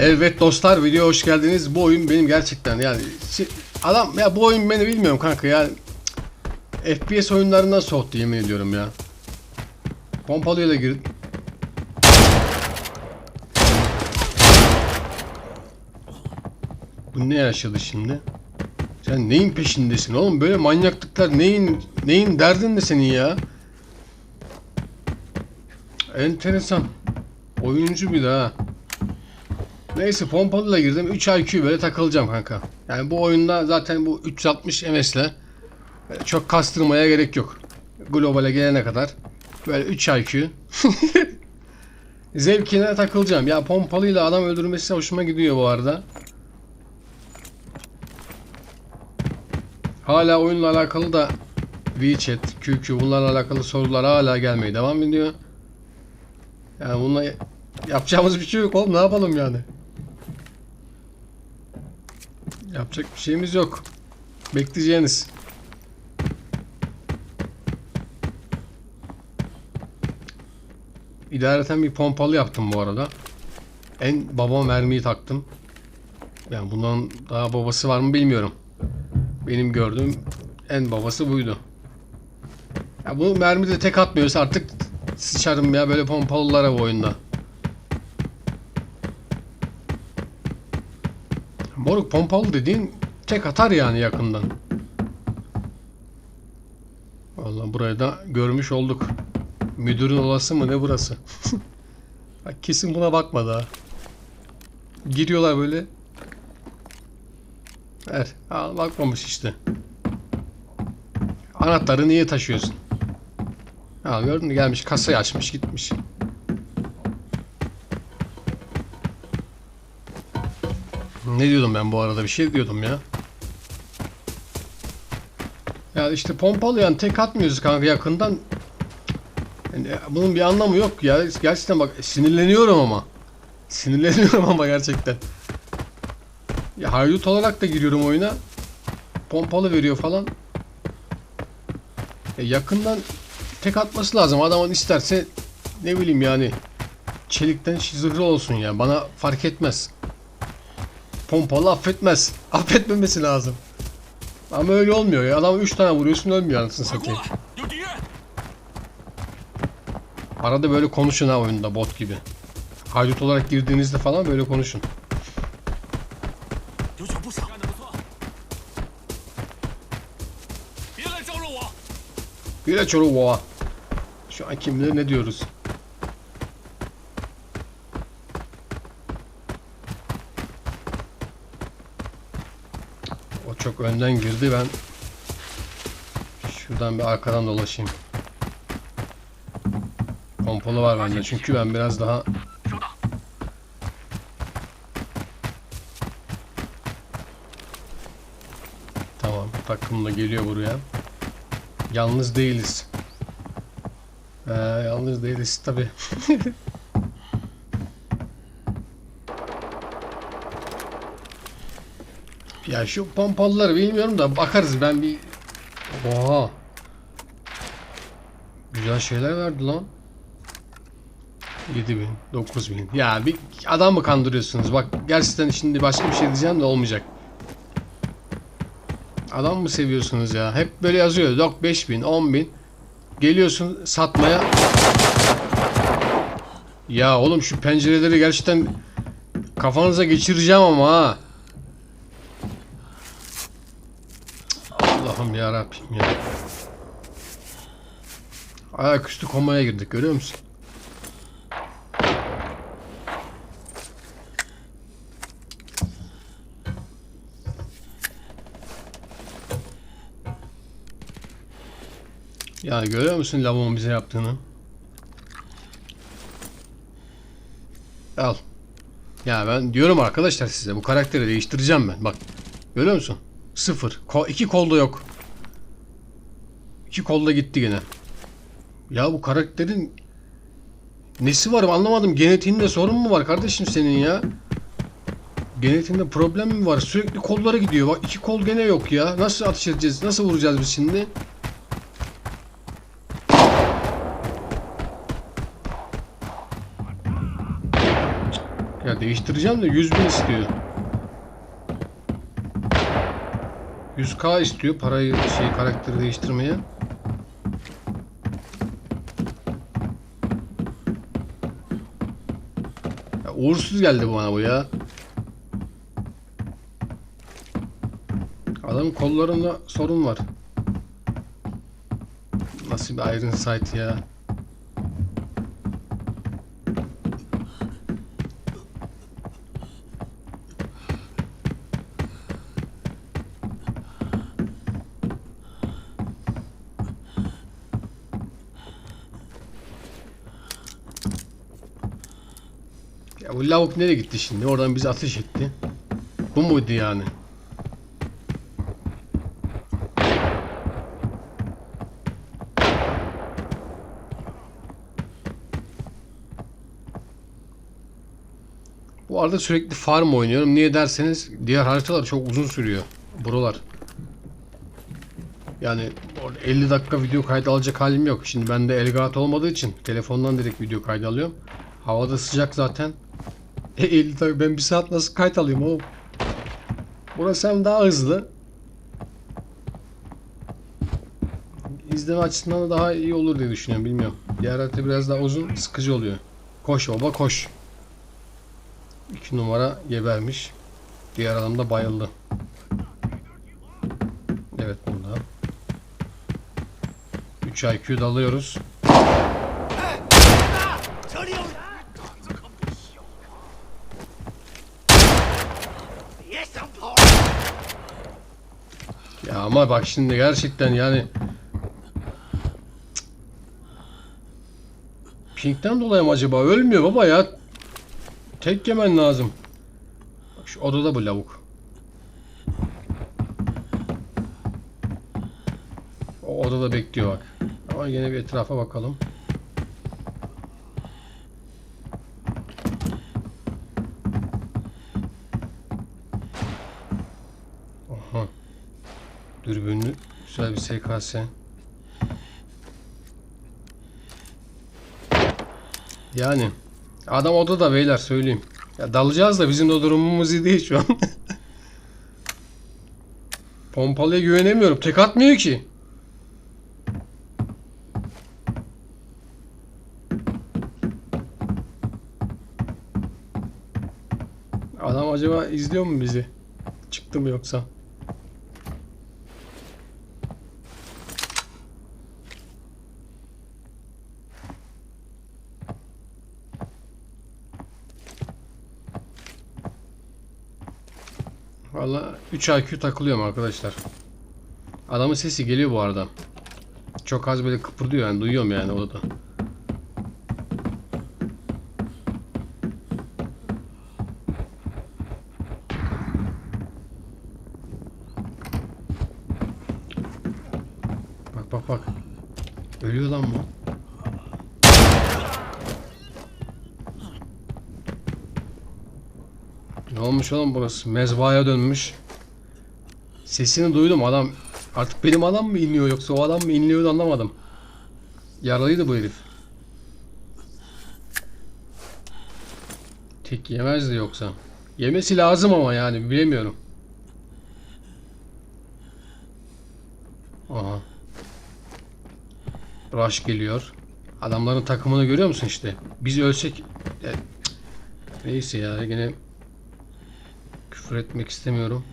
Evet dostlar videoya hoş geldiniz. Bu oyun benim gerçekten yani adam ya bu oyun beni bilmiyorum kanka yani FPS oyunlarından soğuttu yemin ediyorum ya. Pompalıyla girdim. Bu ne yaşadı şimdi? Sen neyin peşindesin oğlum? Böyle manyaklıklar neyin neyin derdin de senin ya? Enteresan. Oyuncu bir daha. Neyse pompalıyla girdim. 3 IQ böyle takılacağım kanka. Yani bu oyunda zaten bu 360 MS'le böyle çok kastırmaya gerek yok. Globale gelene kadar böyle 3 IQ zevkine takılacağım. Ya pompalıyla adam öldürmesi hoşuma gidiyor bu arada. Hala oyunla alakalı da WeChat, QQ bunlarla alakalı sorular hala gelmeye devam ediyor. Yani bununla yapacağımız bir şey yok oğlum ne yapalım yani. Yapacak bir şeyimiz yok. Bekleyeceğiniz. İdareten bir pompalı yaptım bu arada. En baba mermiyi taktım. Yani bundan daha babası var mı bilmiyorum. Benim gördüğüm en babası buydu. Ya bu mermi de tek atmıyorsa artık sıçarım ya böyle pompalılara bu oyunda. Moruk pompalı dediğin tek atar yani yakından. Vallahi burayı da görmüş olduk. Müdürün olası mı ne burası? Kesin buna bakmadı ha. Giriyorlar böyle. Ver. Al bakmamış işte. Anahtarı niye taşıyorsun? Al gördün mü gelmiş kasayı açmış gitmiş. Ne diyordum ben bu arada bir şey diyordum ya. Ya işte pompalı yani tek atmıyoruz kanka yakından. Yani bunun bir anlamı yok ya. Gerçekten bak sinirleniyorum ama. Sinirleniyorum ama gerçekten. Ya haydut olarak da giriyorum oyuna. Pompalı veriyor falan. E yakından tek atması lazım. Adamın isterse ne bileyim yani çelikten zırhlı olsun ya. Bana fark etmez. Pompalı affetmez. Affetmemesi lazım. Ama öyle olmuyor ya. Adam 3 tane vuruyorsun ölmüyor anasını satayım. Arada böyle konuşun ha oyunda bot gibi. Haydut olarak girdiğinizde falan böyle konuşun. Bir Bile çoruğa. Şu an kimle ne diyoruz? Çok önden girdi ben. Şuradan bir arkadan dolaşayım. Pompalı var bende çünkü ben biraz daha。Tamam takım da geliyor buraya. Yalnız değiliz. Ee, yalnız değiliz tabi. ya şu pompalıları bilmiyorum da bakarız ben bir... Oha. Güzel şeyler verdi lan. 7000, 9000. Ya bir adam mı kandırıyorsunuz? Bak gerçekten şimdi başka bir şey diyeceğim de olmayacak. Adam mı seviyorsunuz ya? Hep böyle yazıyor. Yok 5000, 10000. Geliyorsun satmaya. Ya oğlum şu pencereleri gerçekten kafanıza geçireceğim ama ha. Allah'ım ya Rabbim ya. Ayaküstü komaya girdik görüyor musun? Ya görüyor musun lavuğun bize yaptığını? Al. Ya ben diyorum arkadaşlar size bu karakteri değiştireceğim ben. Bak. Görüyor musun? Sıfır. Ko iki kolda yok. İki kolda gitti gene. Ya bu karakterin nesi var anlamadım. Genetiğinde sorun mu var kardeşim senin ya? Genetiğinde problem mi var? Sürekli kollara gidiyor. Bak iki kol gene yok ya. Nasıl atış edeceğiz? Nasıl vuracağız biz şimdi? Ya değiştireceğim de 100 bin istiyor. 100k istiyor parayı şey karakteri değiştirmeye. Ya uğursuz geldi bana bu ya. Adamın kollarında sorun var. Nasıl bir Iron Sight ya. Ya bu lavuk nereye gitti şimdi? Oradan bizi ateş etti. Bu muydu yani? Bu arada sürekli farm oynuyorum. Niye derseniz diğer haritalar çok uzun sürüyor. Buralar. Yani orada 50 dakika video kaydı alacak halim yok. Şimdi bende Elgato olmadığı için telefondan direkt video kaydı alıyorum. Havada sıcak zaten. E 50 dakika ben bir saat nasıl kayıt alayım oğlum? Burası hem daha hızlı. İzleme açısından da daha iyi olur diye düşünüyorum bilmiyorum. Diğer harita biraz daha uzun sıkıcı oluyor. Koş baba koş. 2 numara gebermiş. Diğer adam da bayıldı. Evet burada. 3 IQ dalıyoruz. Ama bak şimdi gerçekten yani. Pink'ten dolayı mı acaba? Ölmüyor baba ya. Tek yemen lazım. Bak şu odada bu lavuk. O odada bekliyor bak. Ama yine bir etrafa bakalım. Güzel bir SKS. Yani adam odada beyler söyleyeyim. Ya dalacağız da bizim de durumumuz iyi değil şu an. Pompalıya güvenemiyorum. Tek atmıyor ki. Adam acaba izliyor mu bizi? Çıktı mı yoksa? Valla 3 IQ takılıyorum arkadaşlar. Adamın sesi geliyor bu arada. Çok az böyle kıpırdıyor yani duyuyorum yani odada. Bak bak bak. Ölüyor lan bu. Ne olmuş oğlum burası? Mezbahaya dönmüş. Sesini duydum adam. Artık benim adam mı inliyor yoksa o adam mı inliyordu anlamadım. Yaralıydı bu herif. Tek yemezdi yoksa. Yemesi lazım ama yani bilemiyorum. Aha. Rush geliyor. Adamların takımını görüyor musun işte? Biz ölsek... Ya, Neyse ya gene küfür etmek istemiyorum.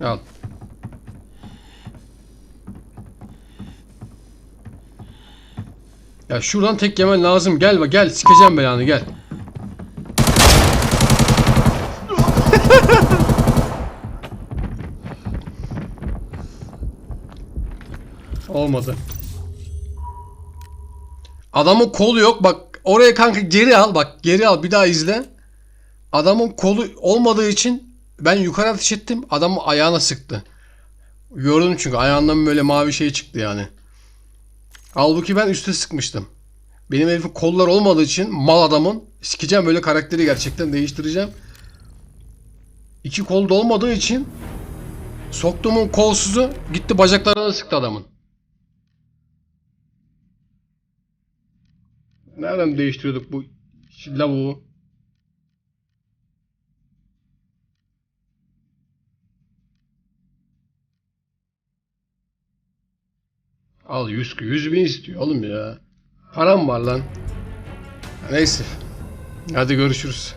Al. Ya şuradan tek yemen lazım. Gel bak gel sikeceğim belanı gel. Olmadı. Adamın kolu yok. Bak oraya kanka geri al. Bak geri al. Bir daha izle. Adamın kolu olmadığı için ben yukarı ateş ettim. Adamın ayağına sıktı. Gördüm çünkü ayağından böyle mavi şey çıktı yani. Halbuki ben üste sıkmıştım. Benim herifin kollar olmadığı için mal adamın sikeceğim böyle karakteri gerçekten değiştireceğim. İki kol da olmadığı için soktuğumun kolsuzu gitti bacaklarına sıktı adamın. Nereden değiştiriyorduk bu lavuğu? Al 100, 100 bin istiyor oğlum ya. Param var lan. Neyse. Hadi görüşürüz.